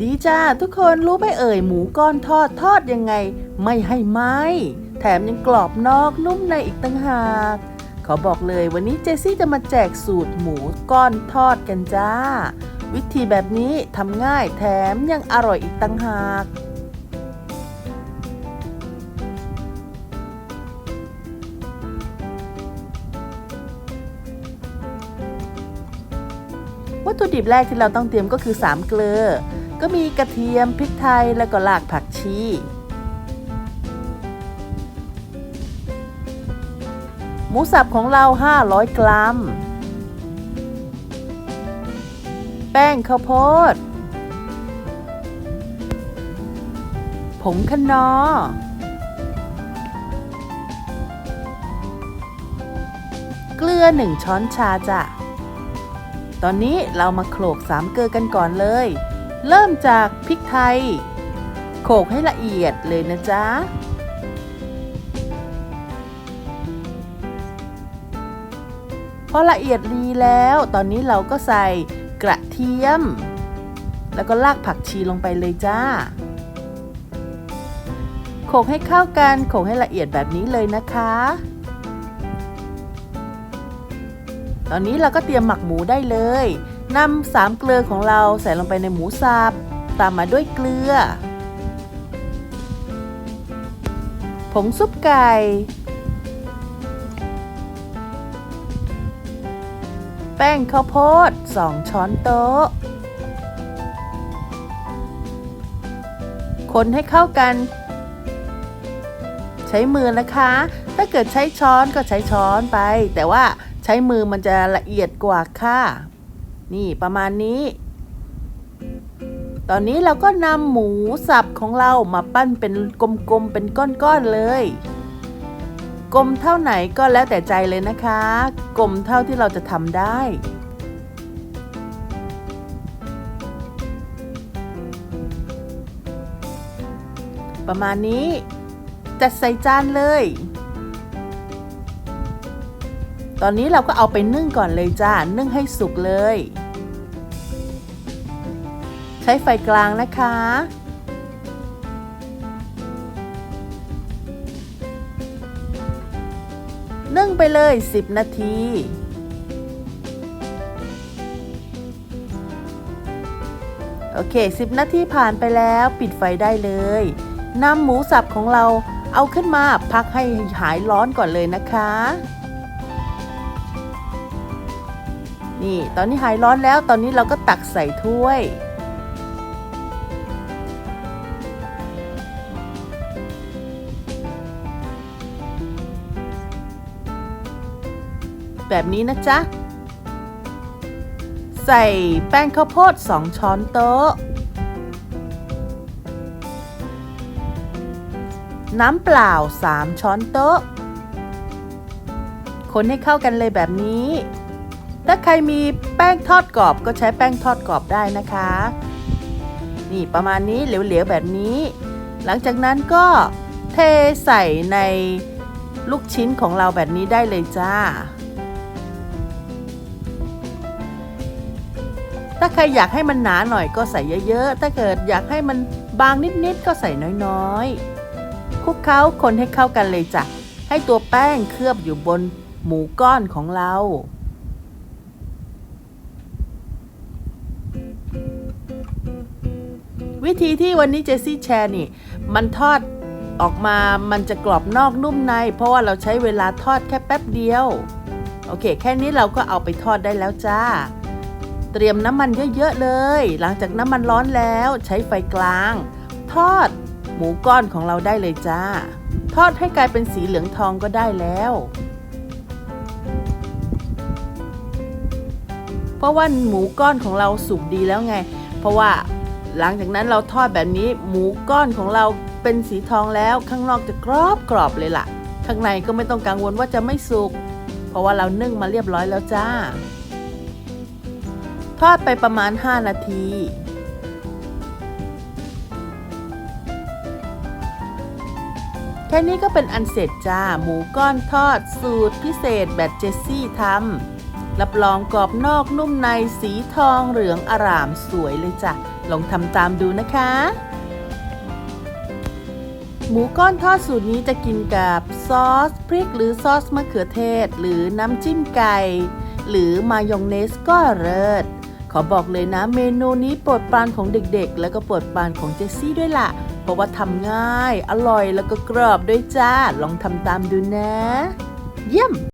ดีจ้าทุกคนรู้ไหมเอ่ยหมูก้อนทอดทอดยังไง ไม่ให้ไหมแถมยังกรอบนอกนุ่มในอีกตั้งหากขอบอกเลยวันนี้เจซี่จะมาแจกสูตรหมูก้อนทอดกันจ้า วิธีแบบนี้ทำง่ายแถมยังอร่อยอีกตั้งหากวัตถุดิบแรกที่เราต้องเตรียมก็คือ 3 เกลือ ก็มีกระเทียมพริกไทยแล้วก็รากผักชี หมูสับของเรา 500 กรัม แป้งข้าวโพด ผงคะนอ เกลือ 1 ช้อนชาจ้ะตอนนี้เรามาโขลกสามเกลือกันก่อนเลย เริ่มจากพริกไทย โขลกให้ละเอียดเลยนะจ๊ะ พอละเอียดดีแล้ว ตอนนี้เราก็ใส่กระเทียม แล้วก็รากผักชีลงไปเลยจ้า โขลกให้เข้ากัน โขลกให้ละเอียดแบบนี้เลยนะคะ ตอนนี้เราก็เตรียมหมักหมูได้เลย นำสามเกลือของเราใส่ลงไปในหมูสับตามมาด้วยเกลือ ผงซุปไก่ แป้งข้าวโพด 2 ช้อนโต๊ะ คนให้เข้ากัน ใช้มือนะคะ ถ้าเกิดใช้ช้อนก็ใช้ช้อนไป แต่ว่าใช้มือมันจะละเอียดกว่าค่ะ นี่ประมาณนี้ ตอนนี้เราก็นำหมูสับของเรามาปั้นเป็นกลมๆ เป็นก้อนๆเลย กลมเท่าไหนก็แล้วแต่ใจเลยนะคะ กลมเท่าที่เราจะทำได้ประมาณนี้ จัดใส่จานเลย ตอนนี้เราก็เอาไปนึ่งก่อนเลยจ้า นึ่งให้สุกเลย ช้ไฟกลางนะคะ นึ่งไปเลย 10 นาที โอเค 10 นาทีผ่านไปแล้วปิดไฟได้เลยนำหมูสับของเราเอาขึ้นมาพักให้หายร้อนก่อนเลยนะคะ นี่ ตอนนี้หายร้อนแล้วตอนนี้เราก็ตักใส่ถ้วย แบบนี้นะจ๊ะ ใส่แป้งข้าวโพด 2 ช้อนโต๊ะ น้ำเปล่า 3 ช้อนโต๊ะ คนให้เข้ากันเลยแบบนี้ ถ้าใครมีแป้งทอดกรอบก็ใช้แป้งทอดกรอบได้นะคะ นี่ประมาณนี้เหลวๆแบบนี้ หลังจากนั้นก็เทใส่ในลูกชิ้นของเราแบบนี้ได้เลยจ้า ถ้าใครอยากให้มันหนาหน่อยก็ใส่เยอะๆ ถ้าเกิดอยากให้มันบางนิดๆ ก็ใส่น้อยๆคลุกเคล้าคนให้เข้ากันเลยจ้ะ ให้ตัวแป้งเคลือบอยู่บนหมูก้อนของเรา วิธีที่วันนี้เจสซี่แชร์นี่ มันทอดออกมามันจะกรอบนอกนุ่มใน เพราะว่าเราใช้เวลาทอดแค่แป๊บเดียว โอเค แค่นี้เราก็เอาไปทอดได้แล้วจ้า เตรียมน้ำมันเยอะๆเลย หลังจากน้ำมันร้อนแล้วใช้ไฟกลาง ทอดหมูก้อนของเราได้เลยจ้า ทอดให้กลายเป็นสีเหลืองทองก็ได้แล้วเพราะว่าหมูก้อนของเราสุกดีแล้วไง เพราะว่าหลังจากนั้นเราทอดแบบนี้หมูก้อนของเราเป็นสีทองแล้ว ข้างนอกจะกรอบกรอบเลยล่ะ ข้างในก็ไม่ต้องกังวลว่าจะไม่สุก เพราะว่าเรานึ่งมาเรียบร้อยแล้วจ้า ทอดไปประมาณ 5 นาที แค่นี้ก็เป็นอันเสร็จจ้า หมูก้อนทอดสูตรพิเศษแบบเจสซี่ทำรับรองกรอบนอกนุ่มในสีทองเหลืองอร่ามสวยเลยจ้ะ ลองทำตามดูนะคะหมูก้อนทอดสูตรนี้จะกินกับซอสพริกหรือซอสมะเขือเทศ หรือน้ำจิ้มไก่ หรือมายองเนสก็เลิศ ขอบอกเลยนะเมนูนี้โปรดปรานของเด็กๆ แล้วก็โปรดปรานของเจสซี่ด้วยล่ะ เพราะว่าทำง่าย อร่อยแล้วก็กรอบด้วยจ้า ลองทำตามดูนะ เยี่ยม